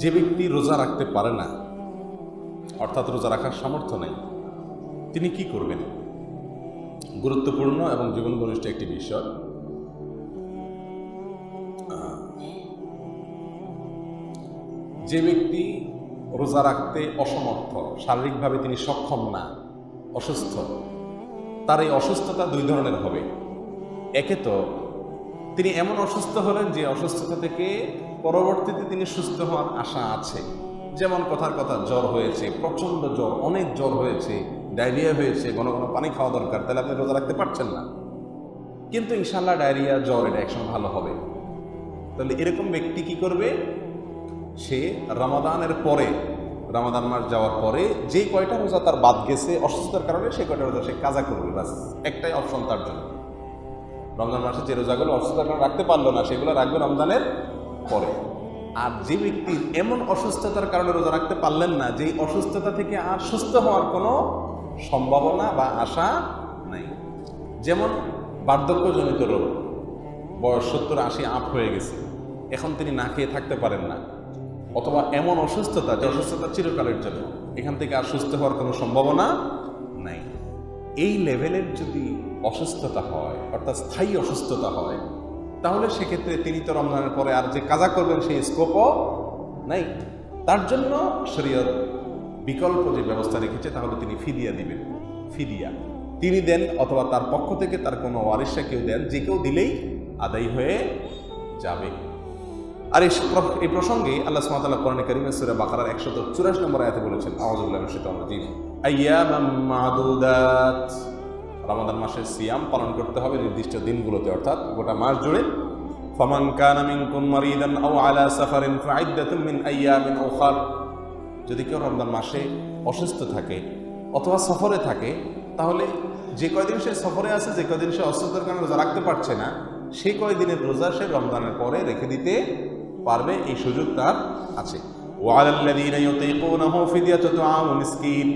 যে ব্যক্তি রোজা রাখতে পারে না, অর্থাৎ রোজা রাখার সামর্থ্য নেই, তিনি কি করবেন? গুরুত্বপূর্ণ এবং জীবন ঘনিষ্ঠ একটি বিষয়। যে ব্যক্তি রোজা রাখতে অসমর্থ, শারীরিকভাবে তিনি সক্ষম না, অসুস্থ, তার এই অসুস্থতা দুই ধরনের হবে। একে তো তিনি এমন অসুস্থ হলেন যে অসুস্থতা থেকে পরবর্তীতে তিনি সুস্থ হওয়ার আশা আছে। যেমন কথার কথা, জ্বর হয়েছে, প্রচণ্ড জ্বর, অনেক জ্বর হয়েছে, ডায়রিয়া হয়েছে, ঘন ঘন পানি খাওয়া দরকার, তাহলে আপনি রোজা রাখতে পারছেন না। কিন্তু ইনশাল্লাহ ডায়রিয়া, জ্বর এটা একসময় ভালো হবে। তাহলে এরকম ব্যক্তি কি করবে? সে রমাদানের পরে, রমাদান মাস যাওয়ার পরে যেই কয়টা রোজা তার বাদ গেছে অসুস্থতার কারণে, সেই কয়টা রোজা সে কাজা করবে বাস একটাই অপশন তার জন্য। রমজান মাসে যে রোজাগুলো অসুস্থতার রাখতে পারল না, সেগুলো রাখবে রমজানের পরে। আর যে ব্যক্তি এমন অসুস্থতার কারণে রোজা রাখতে পারলেন না, যেই অসুস্থতা থেকে আর সুস্থ হওয়ার কোনো সম্ভাবনা বা আশা নাই। যেমন বার্ধক্যজনিত রোগ, বয়স সত্তর আশি আপ হয়ে গেছে, এখন তিনি না খেয়ে থাকতে পারেন না। অথবা এমন অসুস্থতা, যে অসুস্থতা চিরকালের জন্য, এখান থেকে আর সুস্থ হওয়ার কোনো সম্ভাবনা নাই। এই লেভেলের যদি অসুস্থতা হয়, অর্থাৎ স্থায়ী অসুস্থতা হয়, তাহলে সেক্ষেত্রে তিনি তো রমজানের পরে আর যে কাজা করবেন সেই স্কোপও নাই। তার জন্য শরীয়ত বিকল্প যে ব্যবস্থা রেখেছে, তাহলে তিনি ফিদিয়া দিবেন, ফিদিয়া। তিনি দেন অথবা তার পক্ষ থেকে তার কোনো ওয়ারিসা কেউ দেন, যে কেউ দিলেই আদায় হয়ে যাবে। আর এই প্রসঙ্গে আল্লাহ সুবহানাহু কোরআন কারিমে সূরা বাকারার 184 নম্বর আয়াতে বলেছেন মিনাশ শাইতানির রাজীম। আইয়ামাম মাদুদাত। রমাদান মাসের সিয়াম পালন করতে হবে নির্দিষ্ট দিনগুলোতে, অর্থাৎ গোটা মাস জুড়ে। ফামান মিনকুম মারিদান আও আলা সাফারিন ফাইদ্দাতুম মিন আইয়ামিন উখার যদি কেউ রমজান মাসে অসুস্থ থাকে অথবা সফরে থাকে, তাহলে যে কয়দিন সে সফরে আছে, যে কয়দিন সে অসুস্থতার কারণে রোজা রাখতে পারছে না, সেই কয়দিনের রোজা সে রমজানের পরে রেখে দিতে পারবে, এই সুযোগ তার আছে। ওয়ালাল্লাযীনা ইউতীকুনাহু ফিদিয়াতুন মিসকিন।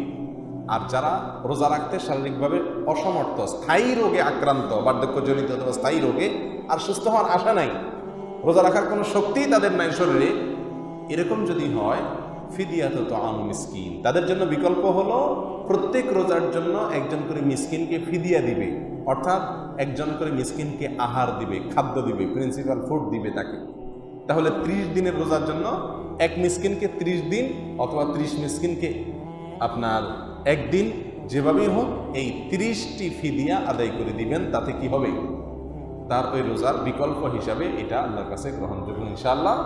আর যারা রোজা রাখতে শারীরিকভাবে অসমর্থ, স্থায়ী রোগে আক্রান্ত, বার্ধক্যজনিত অথবা স্থায়ী রোগে আর সুস্থ হওয়ার আশা নাই, রোজা রাখার কোনো শক্তিই তাদের নাই শরীরে। এরকম যদি হয়, ফিদিয়াত তো আম মিসকিন। তাদের জন্য বিকল্প হলো, প্রত্যেক রোজার জন্য একজন করে মিসকিনকে ফিদিয়া দিবে। অর্থাৎ একজন করে মিসকিনকে আহার দিবে, খাদ্য দিবে প্রিন্সিপাল ফুড দিবে তাকে। তাহলে ত্রিশ দিনের রোজার জন্য এক মিসকিনকে ত্রিশ দিন অথবা ত্রিশ মিসকিনকে আপনার একদিন যেভাবেই হোক, এই তিরিশটি ফিদিয়া আদায় করে দিবেন, তাতে কি হবে? তার ওই রোজার বিকল্প হিসাবে এটা আল্লাহর কাছে গ্রহণযোগ্য ইনশাআল্লাহ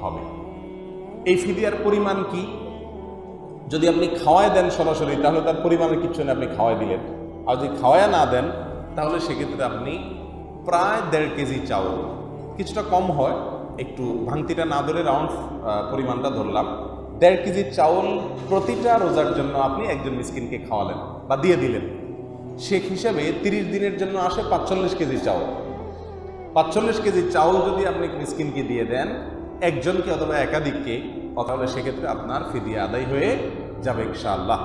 হবে। এই ফিদিয়ার পরিমাণ কি? যদি আপনি খাওয়ায় দেন সরাসরি, তাহলে তার পরিমাণের কিছু না আপনি খাওয়াই দিলেন। আর যদি খাওয়ায় না দেন, তাহলে সেক্ষেত্রে আপনি প্রায় দেড় কেজি চাউল, কিছুটা কম হয়, একটু ভাঙতিটা না ধরে রাউন্ড পরিমাণটা ধরলাম। দেড় কেজি চাউল প্রতিটা রোজার জন্য আপনি একজন মিসকিনকে খাওয়ালেন বা দিয়ে দিলেন। শেখ হিসাবে তিরিশ দিনের জন্য আসে পাঁচচল্লিশ কেজি চাউল। পাঁচচল্লিশ কেজি চাউল যদি আপনি মিসকিনকে দিয়ে দেন, একজনকে অথবা একাধিককে, তাহলে সেক্ষেত্রে আপনার ফিদিয়া আদায় হয়ে যাবে ইনশাআল্লাহ।